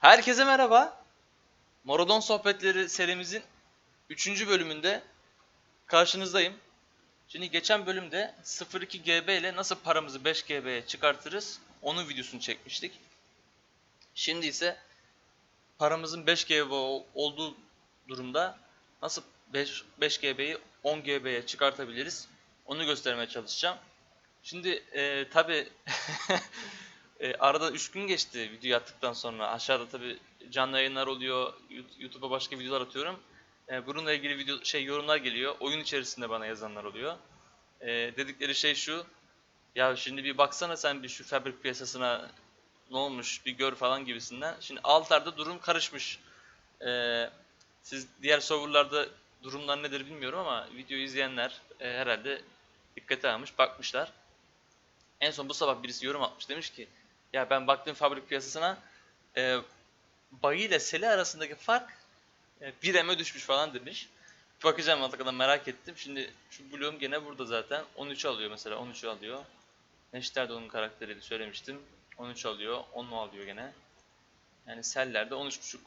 Herkese merhaba. Morodon Sohbetleri serimizin 3. bölümünde karşınızdayım. Şimdi geçen bölümde 02 GB ile nasıl paramızı 5 GB'ye çıkartırız onun videosunu çekmiştik. Şimdi ise paramızın 5 GB ol- olduğu durumda nasıl 5, 5 GB'yi 10 GB'ye çıkartabiliriz onu göstermeye çalışacağım. Şimdi e, tabi e, arada 3 gün geçti video attıktan sonra. Aşağıda tabi canlı yayınlar oluyor. YouTube'a başka videolar atıyorum. E, bununla ilgili video şey yorumlar geliyor. Oyun içerisinde bana yazanlar oluyor. E, dedikleri şey şu. Ya şimdi bir baksana sen bir şu fabrik piyasasına ne olmuş bir gör falan gibisinden. Şimdi altarda durum karışmış. E, siz diğer serverlarda durumlar nedir bilmiyorum ama videoyu izleyenler e, herhalde dikkate almış, bakmışlar. En son bu sabah birisi yorum atmış demiş ki ya ben baktım fabrik piyasasına e, bayi ile seli arasındaki fark e, 1 düşmüş falan demiş. Bakacağım hakikaten merak ettim. Şimdi şu Bloom gene burada zaten. 13 alıyor mesela 13 alıyor. Neşter de onun karakteriydi söylemiştim. 13 alıyor. 10 mu alıyor gene. Yani sellerde 13.5.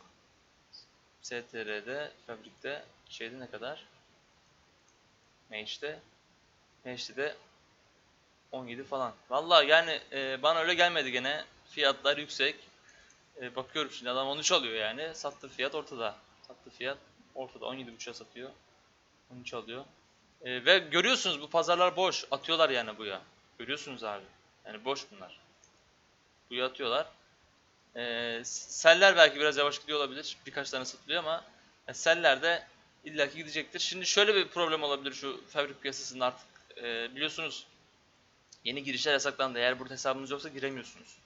STR'de, fabrikte şeyde ne kadar? Mage'de. Mage'de de 17 falan. Vallahi yani e, bana öyle gelmedi gene. Fiyatlar yüksek. E, bakıyorum şimdi adam 13 alıyor yani. Sattığı fiyat ortada. Sattığı fiyat ortada. 17.5'a satıyor. 13 alıyor. E, ve görüyorsunuz bu pazarlar boş. Atıyorlar yani buya. Görüyorsunuz abi. Yani boş bunlar. Buya atıyorlar. E, seller belki biraz yavaş gidiyor olabilir. Birkaç tane satılıyor ama e, seller de illaki gidecektir. Şimdi şöyle bir problem olabilir şu fabrik piyasasında artık. E, biliyorsunuz Yeni girişler yasaklandı. Eğer burada hesabınız yoksa giremiyorsunuz.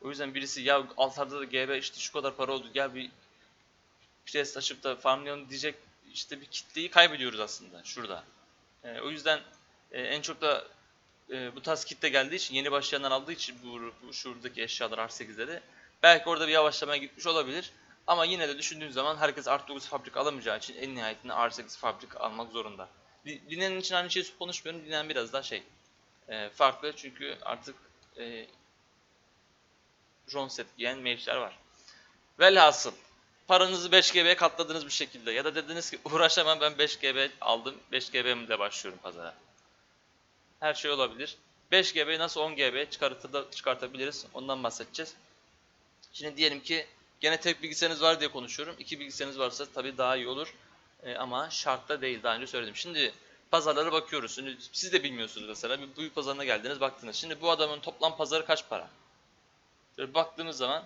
O yüzden birisi ya altarda da GB işte şu kadar para oldu gel bir pres açıp da farmlayalım diyecek işte bir kitleyi kaybediyoruz aslında şurada. Ee, o yüzden e, en çok da e, bu tarz kitle geldiği için yeni başlayanlar aldığı için bu, bu şuradaki eşyalar R8'leri belki orada bir yavaşlamaya gitmiş olabilir. Ama yine de düşündüğün zaman herkes R9 fabrik alamayacağı için en nihayetinde R8 fabrik almak zorunda. Li- Line'nin için aynı şeyi konuşmuyorum. Line'nin biraz daha şey e, farklı çünkü artık e, Ron set giyen mage'ler var. Velhasıl paranızı 5 GB'ye katladınız bir şekilde ya da dediniz ki uğraşamam ben 5 GB aldım 5 GB'mle başlıyorum pazara. Her şey olabilir. 5 GB'yi nasıl 10 GB çıkartabiliriz ondan bahsedeceğiz. Şimdi diyelim ki gene tek bilgisayarınız var diye konuşuyorum. İki bilgisayarınız varsa tabii daha iyi olur. E, ama şartta değil daha önce söyledim. Şimdi pazarlara bakıyoruz. Şimdi siz de bilmiyorsunuz mesela bir büyük pazarına geldiniz baktınız. Şimdi bu adamın toplam pazarı kaç para? Şöyle baktığımız zaman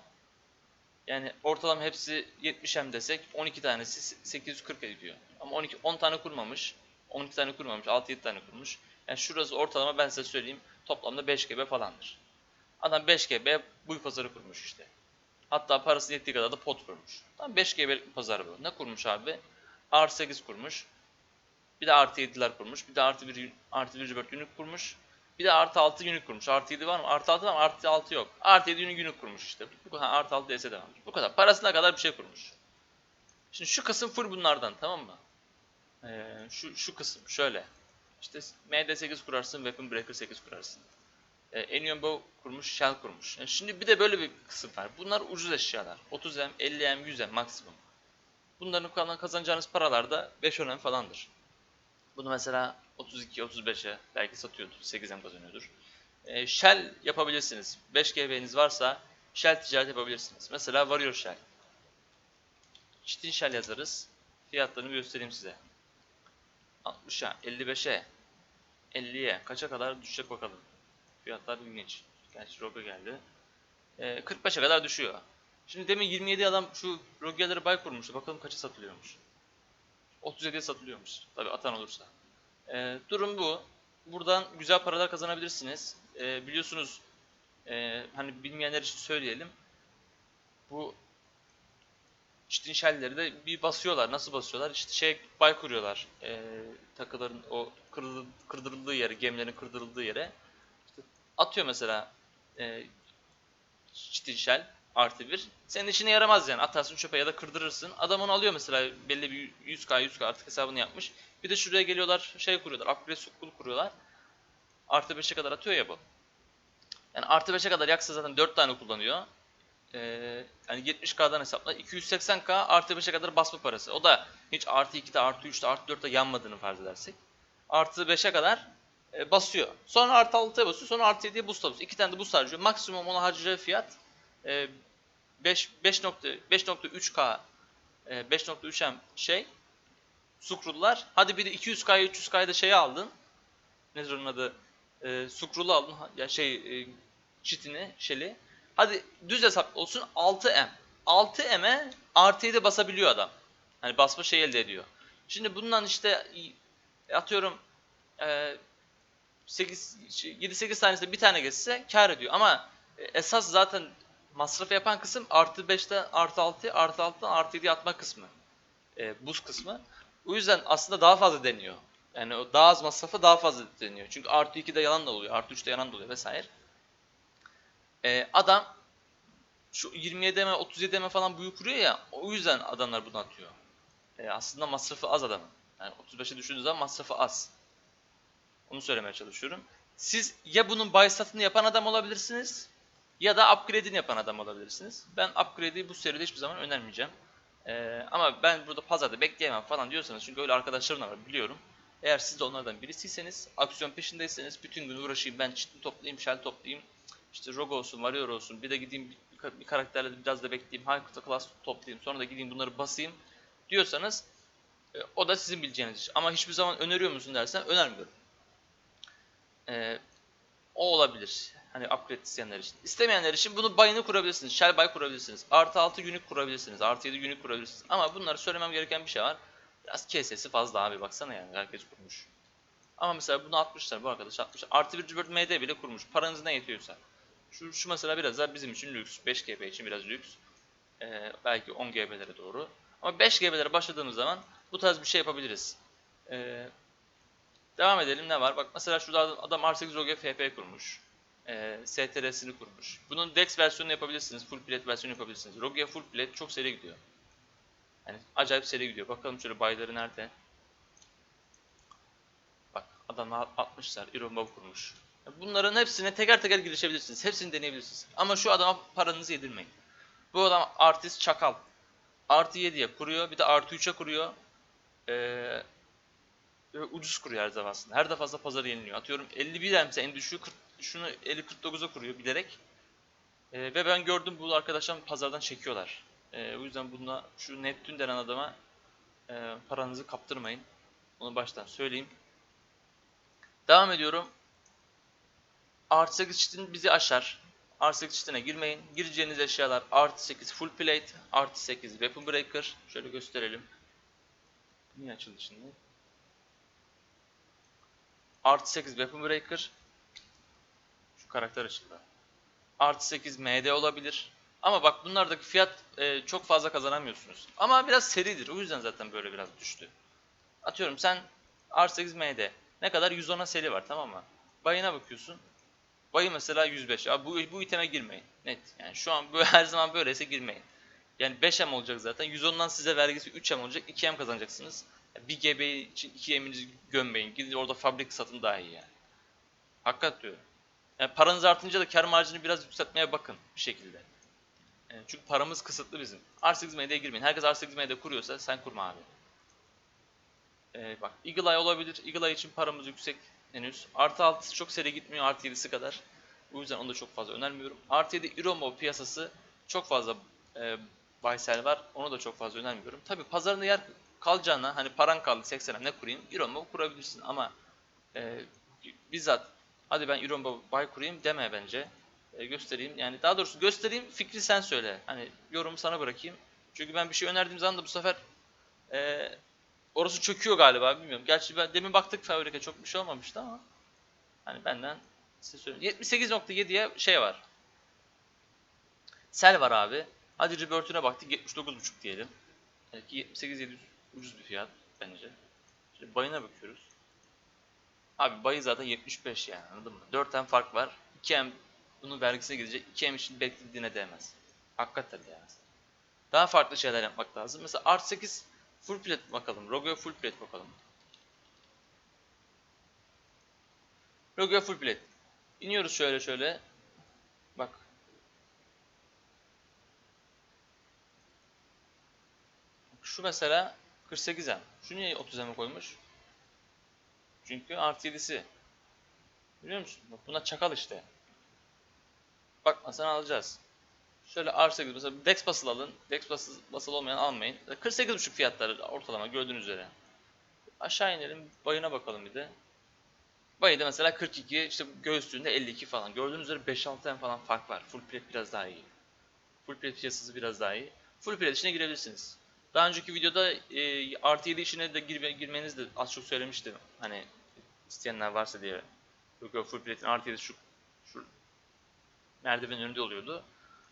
yani ortalama hepsi 70 hem desek 12 tanesi 840 ediyor. Ama 12 10 tane kurmamış. 12 tane kurmamış. 6-7 tane kurmuş. Yani şurası ortalama ben size söyleyeyim toplamda 5 GB falandır. Adam 5 GB bu pazarı kurmuş işte. Hatta parası yettiği kadar da pot kurmuş. Tam 5 GB'lik bir pazar bu. Ne kurmuş abi? R8 kurmuş. Bir de artı 7'ler kurmuş. Bir de artı 1 artı 1 4 unit kurmuş. Bir de artı 6 unit kurmuş. Artı 7 var mı? Artı 6 var mı? Artı 6 yok. Artı 7 unit unit kurmuş işte. Bu kadar artı 6 DS devam. Bu kadar. Parasına kadar bir şey kurmuş. Şimdi şu kısım full bunlardan tamam mı? Ee, şu, şu kısım şöyle. İşte MD8 kurarsın, Weapon Breaker 8 kurarsın. Ee, Enion Bow kurmuş, Shell kurmuş. Yani şimdi bir de böyle bir kısım var. Bunlar ucuz eşyalar. 30M, 50M, 100M maksimum. Bunların kazanacağınız paralar da 5-10M falandır. Bunu mesela 32-35'e belki satıyordur. 8M kazanıyordur. Ee, Shell yapabilirsiniz. 5 GB'niz varsa Shell ticaret yapabilirsiniz. Mesela Warrior Shell. Çitin Shell yazarız. Fiyatlarını göstereyim size. 60'a, 55'e, 50'ye kaça kadar düşecek bakalım. Fiyatlar ilginç. Gerçi Rogue geldi. Ee, 45'e kadar düşüyor. Şimdi demin 27 adam şu Rogue'ları bay kurmuştu. Bakalım kaça satılıyormuş. 37'ye satılıyormuş. Tabi atan olursa. Ee, durum bu. Buradan güzel paralar kazanabilirsiniz. Ee, biliyorsunuz e, hani bilmeyenler için söyleyelim. Bu çitin shell'leri de bir basıyorlar. Nasıl basıyorlar? İşte şey bay kuruyorlar. Ee, takıların o kırdı- kırdırıldığı yere, gemilerin kırdırıldığı yere. İşte atıyor mesela e, çitin shell artı bir. Senin işine yaramaz yani. Atarsın çöpe ya da kırdırırsın. Adam onu alıyor mesela belli bir 100k 100k artık hesabını yapmış. Bir de şuraya geliyorlar şey kuruyorlar. Upgrade school kuruyorlar. Artı 5'e kadar atıyor ya bu. Yani artı 5'e kadar yaksa zaten 4 tane kullanıyor. Ee, yani 70K'dan hesapla 280K artı 5'e kadar basma parası. O da hiç artı 2'de artı 3'te artı 4'te yanmadığını farz edersek. Artı 5'e kadar e, basıyor. Sonra artı 6'ya basıyor. Sonra artı 7'ye boost basıyor. İki tane de boost harcıyor. Maksimum ona harcayacağı fiyat 5 5.3K e, 5.3M şey Sukrullar. Hadi bir de 200K'ya 300K'ya da şeyi aldın. Nedir onun adı? E, Sukrulu aldın. Ya şey e, çitini, şeli. Hadi düz hesap olsun 6M. 6M'e artı 7 basabiliyor adam. Hani basma şey elde ediyor. Şimdi bundan işte e, atıyorum e, 8 7-8 tanesinde bir tane geçse kar ediyor. Ama e, esas zaten masraf yapan kısım artı 5'te artı 6 artı 6'dan artı 7 atma kısmı. E, buz kısmı. O yüzden aslında daha fazla deniyor. Yani o daha az masrafa daha fazla deniyor. Çünkü artı 2'de yalan da oluyor. Artı 3'te yalan da oluyor vesaire. E, adam şu 27'me 37'me falan büyük kuruyor ya o yüzden adamlar bunu atıyor. E, aslında masrafı az adamın. Yani 35'e düşündüğünüz zaman masrafı az. Onu söylemeye çalışıyorum. Siz ya bunun buy satını yapan adam olabilirsiniz ya da upgrade'ini yapan adam olabilirsiniz. Ben upgrade'i bu seride hiçbir zaman önermeyeceğim. Ee, ama ben burada pazarda bekleyemem falan diyorsanız çünkü öyle arkadaşlarım da var biliyorum. Eğer siz de onlardan birisiyseniz, aksiyon peşindeyseniz bütün gün uğraşayım ben çitli toplayayım, shell toplayayım. İşte rogue olsun, warrior olsun, bir de gideyim bir, ka- bir karakterle biraz da bekleyeyim, high class toplayayım, sonra da gideyim bunları basayım diyorsanız e, o da sizin bileceğiniz iş. Ama hiçbir zaman öneriyor musun dersen önermiyorum. Ee, o olabilir. Hani upgrade isteyenler için. İstemeyenler için bunu bayını kurabilirsiniz. Shell buy kurabilirsiniz. Artı 6 günlük kurabilirsiniz. Artı 7 günlük kurabilirsiniz. Ama bunları söylemem gereken bir şey var. Biraz KS'si fazla abi baksana yani herkes kurmuş. Ama mesela bunu atmışlar bu arkadaş atmış. Artı bir Cibert MD bile kurmuş. Paranız ne yetiyorsa. Şu, şu mesela biraz daha bizim için lüks. 5 GB için biraz lüks. Ee, belki 10 GB'lere doğru. Ama 5 GB'lere başladığımız zaman bu tarz bir şey yapabiliriz. Ee, devam edelim ne var? Bak mesela şurada adam- adam R8 ROG FP kurmuş. Ee, STR'sini kurmuş. Bunun DeX versiyonunu yapabilirsiniz. Full plate versiyonu yapabilirsiniz. ROG full plate çok seri gidiyor. Yani acayip seri gidiyor. Bakalım şöyle bayları nerede? Bak adamlar atmışlar. Iron kurmuş. Bunların hepsine teker teker girişebilirsiniz. Hepsini deneyebilirsiniz. Ama şu adama paranızı yedirmeyin. Bu adam artist çakal. Artı 7'ye kuruyor. Bir de artı 3'e kuruyor. Ee, ve ucuz kuruyor her defasında. Her defasında pazarı yeniliyor. Atıyorum 51 emse en düşüğü 40, şunu 50-49'a kuruyor bilerek. Ee, ve ben gördüm bu arkadaşlar pazardan çekiyorlar. Ee, o yüzden buna şu Neptün denen adama e, paranızı kaptırmayın. Onu baştan söyleyeyim. Devam ediyorum. Artı 8 çitin bizi aşar. Artı 8 çitine girmeyin. Gireceğiniz eşyalar artı 8 full plate, artı 8 weapon breaker. Şöyle gösterelim. Niye açıldı şimdi? Artı 8 weapon breaker. Şu karakter açıldı. Artı 8 MD olabilir. Ama bak bunlardaki fiyat e, çok fazla kazanamıyorsunuz. Ama biraz seridir. O yüzden zaten böyle biraz düştü. Atıyorum sen R8 MD. Ne kadar? 110'a seri var tamam mı? Bayına bakıyorsun. Bayı mesela 105. Abi bu, bu iteme girmeyin. Net. Yani şu an böyle, her zaman böyleyse girmeyin. Yani 5M olacak zaten. 110'dan size vergisi 3M olacak. 2M kazanacaksınız. Bir GB için 2M'inizi gömmeyin. Gidin orada fabrik satın daha iyi yani. Hakikat diyorum. Yani paranız artınca da kar marjını biraz yükseltmeye bakın bir şekilde. Yani çünkü paramız kısıtlı bizim. R8 MD'ye girmeyin. Herkes R8 MD kuruyorsa sen kurma abi. Ee, bak Eagle Eye olabilir. Eagle Eye için paramız yüksek henüz. Artı 6'sı çok seri gitmiyor artı 7'si kadar. O yüzden onu da çok fazla önermiyorum. Artı 7 Iromo piyasası çok fazla e, buy-sell var. Onu da çok fazla önermiyorum. Tabi pazarında yer kalacağına hani paran kaldı 80'e ne kurayım? Iromo kurabilirsin ama e, bizzat hadi ben Iromo buy kurayım deme bence. E, göstereyim yani daha doğrusu göstereyim fikri sen söyle. Hani yorumu sana bırakayım. Çünkü ben bir şey önerdiğim zaman da bu sefer e, Orası çöküyor galiba bilmiyorum. Gerçi ben demin baktık fabrika çok bir şey olmamıştı ama hani benden size söyleyeyim. 78.7'ye şey var. Sel var abi. Hadi Rebirth'üne baktık 79.5 diyelim. Belki 78.700 Ucuz bir fiyat bence. Şimdi bayına bakıyoruz. Abi bayı zaten 75 yani anladın mı? 4 hem fark var. 2 hem bunun vergisine gidecek. 2 hem için beklediğine değmez. Hakikaten değmez. Daha farklı şeyler yapmak lazım. Mesela art 8 full plate bakalım. Rogo'ya full plate bakalım. Rogo'ya full plate. İniyoruz şöyle şöyle. Bak. Şu mesela 48 M. Şu niye 30 M'e koymuş? Çünkü artı 7'si. Biliyor musun? Bak buna çakal işte. Bakmasan alacağız. Şöyle R8 mesela Dex basılı alın. Dex basılı, basılı olmayan almayın. 48.5 fiyatları ortalama gördüğünüz üzere. Aşağı inelim. Bayına bakalım bir de. Bayıda mesela 42, işte göğüslüğünde 52 falan. Gördüğünüz üzere 5-6 tane falan fark var. Full plate biraz daha iyi. Full plate piyasası biraz daha iyi. Full plate işine girebilirsiniz. Daha önceki videoda e, artı 7 işine de girme, girmenizi de az çok söylemiştim. Hani isteyenler varsa diye. Yok full plate'in artı 7 şu, şu merdivenin önünde oluyordu.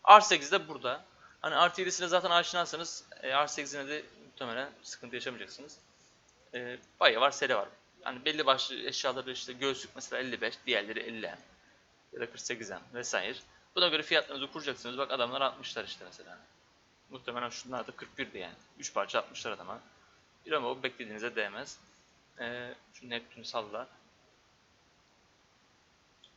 R8 de burada. Hani artı 7'sine zaten aşinaysanız e, R8'ine de muhtemelen sıkıntı yaşamayacaksınız. E, bayağı var, seri var. Yani belli başlı eşyaları işte göğüslük mesela 55, diğerleri 50 M ya da 48 M vesaire. Buna göre fiyatlarınızı kuracaksınız. Bak adamlar 60'lar işte mesela. Muhtemelen şunlar da 41'di yani. 3 parça 60'lar adama. Bir ama o beklediğinize değmez. Ee, şu Neptün'ü salla.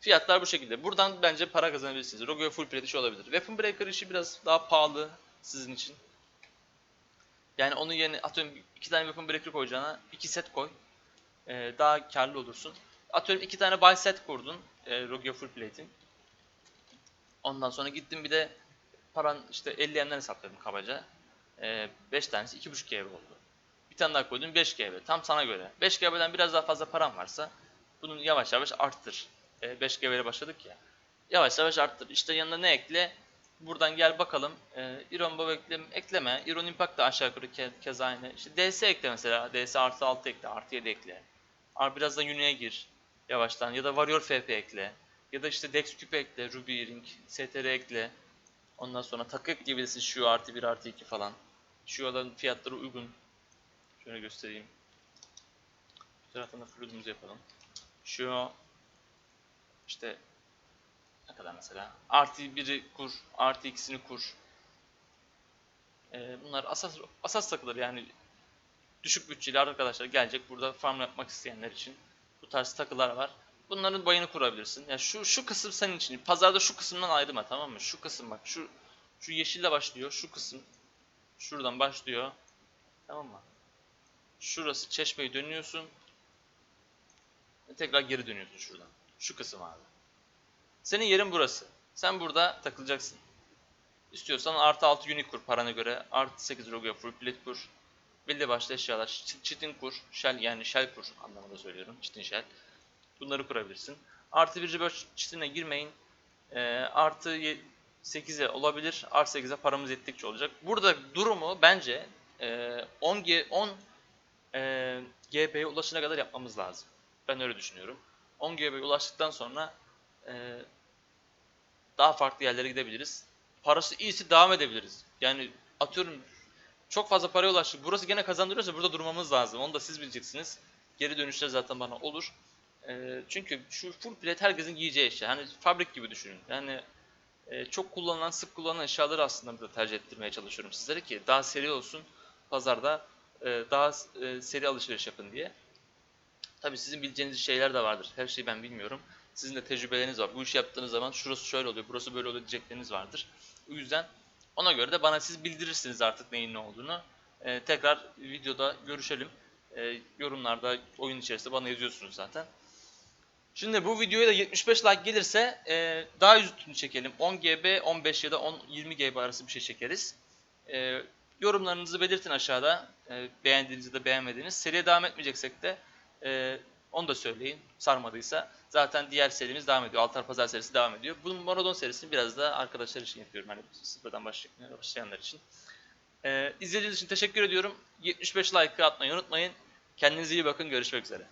Fiyatlar bu şekilde. Buradan bence para kazanabilirsiniz. Rogue full plate işi olabilir. Weapon Breaker işi biraz daha pahalı sizin için. Yani onun yerine atıyorum iki tane Weapon Breaker koyacağına iki set koy. Ee, daha karlı olursun. Atıyorum iki tane buy set kurdun. E, Rogue full plate'in. Ondan sonra gittim bir de paran işte 50 yenden hesapladım kabaca. 5 tanesi 2.5 GB oldu. Bir tane daha koydum 5 GB. Tam sana göre. 5 GB'den biraz daha fazla param varsa bunu yavaş yavaş arttır. 5 GB başladık ya. Yavaş yavaş arttır. İşte yanına ne ekle? Buradan gel bakalım. E, Iron Bow ekle, ekleme. Iron Impact da aşağı yukarı ke, kez aynı. İşte DS ekle mesela. DS artı 6 ekle. Artı 7 ekle. Biraz da Uni'ye gir. Yavaştan. Ya da Warrior FP ekle. Ya da işte Dex Cube ekle. Ruby Ring. STR ekle. Ondan sonra takı ekleyebilirsin şu artı 1 artı 2 falan. Şu alanın fiyatları uygun. Şöyle göstereyim. Bu taraftan da fluidumuzu yapalım. Şu işte ne kadar mesela? Artı 1'i kur, artı 2'sini kur. Ee, bunlar asas asas takılar yani düşük bütçeli arkadaşlar gelecek burada farm yapmak isteyenler için bu tarz takılar var. Bunların bayını kurabilirsin. Yani şu şu kısım senin için. Pazarda şu kısımdan ayrılma tamam mı? Şu kısım bak şu şu yeşille başlıyor. Şu kısım şuradan başlıyor. Tamam mı? Şurası çeşmeyi dönüyorsun. Tekrar geri dönüyorsun şuradan. Şu kısım abi. Senin yerin burası. Sen burada takılacaksın. İstiyorsan artı 6 unique kur parana göre. Artı 8 rogue full plate kur. Belli başlı eşyalar. Çitin kur. Shell yani shell kur anlamında söylüyorum. Çitin shell. Bunları kurabilirsin. Artı 1 böyle çitine girmeyin. Ee, artı 8'e olabilir. Artı 8'e paramız yettikçe olacak. Burada durumu bence e, 10 G 10 e, GB'ye ulaşana kadar yapmamız lazım. Ben öyle düşünüyorum. 10 GB'ye ulaştıktan sonra e, daha farklı yerlere gidebiliriz. Parası iyisi devam edebiliriz. Yani atıyorum çok fazla paraya ulaştık. Burası gene kazandırıyorsa burada durmamız lazım. Onu da siz bileceksiniz. Geri dönüşler zaten bana olur. E, çünkü şu full plate herkesin giyeceği eşya. Hani fabrik gibi düşünün. Yani e, çok kullanılan, sık kullanılan eşyaları aslında burada tercih ettirmeye çalışıyorum sizlere ki daha seri olsun pazarda e, daha e, seri alışveriş yapın diye. Tabi sizin bileceğiniz şeyler de vardır. Her şeyi ben bilmiyorum. Sizin de tecrübeleriniz var. Bu işi yaptığınız zaman şurası şöyle oluyor, burası böyle oluyor diyecekleriniz vardır. O yüzden ona göre de bana siz bildirirsiniz artık neyin ne olduğunu. Ee, tekrar videoda görüşelim. Ee, yorumlarda, oyun içerisinde bana yazıyorsunuz zaten. Şimdi bu videoya da 75 like gelirse e, daha üstünü çekelim. 10 GB, 15 ya da 10, 20 GB arası bir şey çekeriz. E, yorumlarınızı belirtin aşağıda. E, beğendiğinizi ya beğenmediğiniz. Seriye devam etmeyeceksek de e, onu da söyleyin sarmadıysa. Zaten diğer serimiz devam ediyor. Altar Pazar serisi devam ediyor. Bu Maradon serisini biraz da arkadaşlar için yapıyorum. Hani sıfırdan başlayanlar için. Ee, izlediğiniz için teşekkür ediyorum. 75 like atmayı unutmayın. Kendinize iyi bakın. Görüşmek üzere.